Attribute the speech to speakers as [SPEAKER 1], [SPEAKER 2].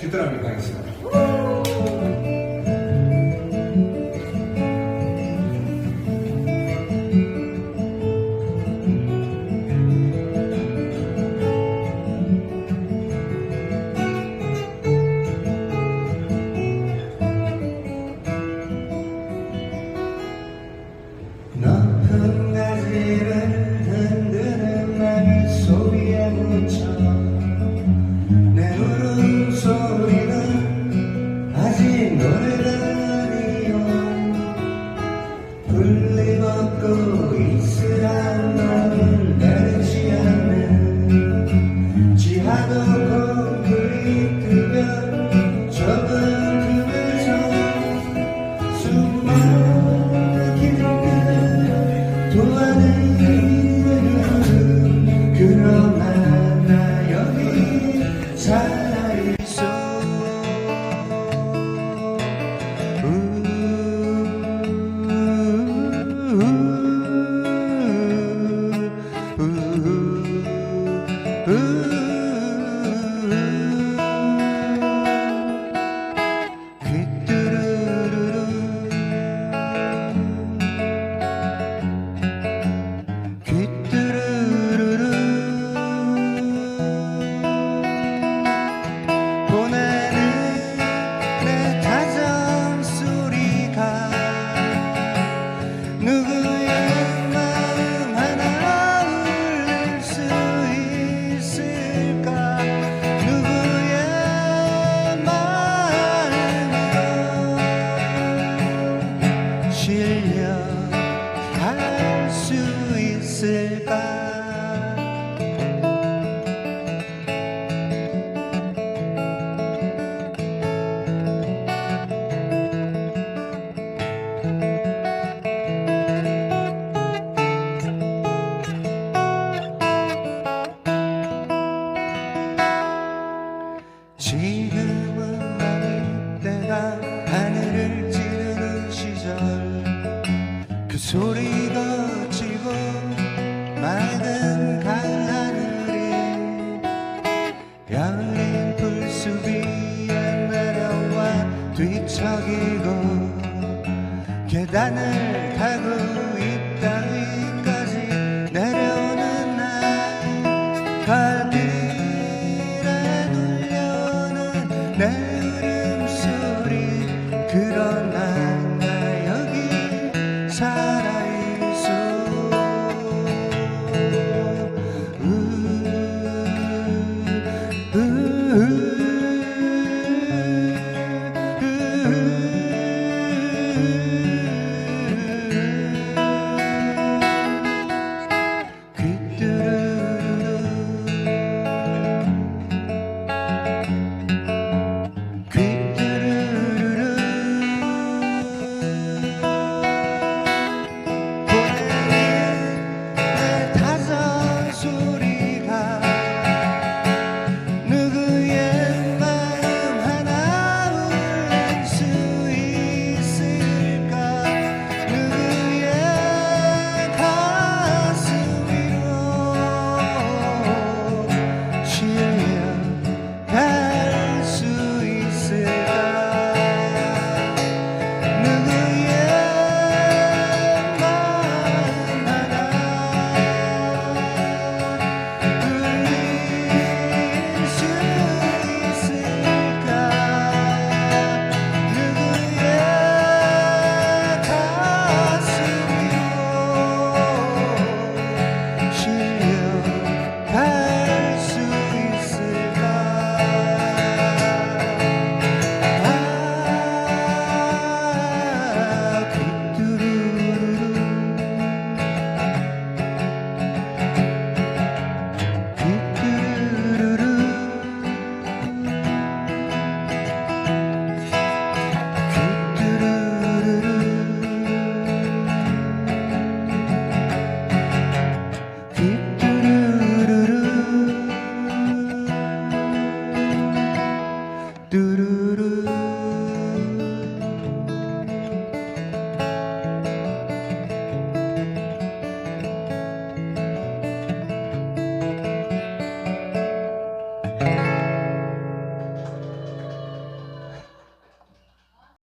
[SPEAKER 1] 귀뚜라미 가겠습니다.
[SPEAKER 2] 있을까? 지금은 아닐 때가 하늘을 찌르는 시절 그 소리가 지금 맑은 강하늘이 별린 불수 위에 내려와 뒤척이고 계단을 타고 이 땅 위까지 내려오는 날. 갈길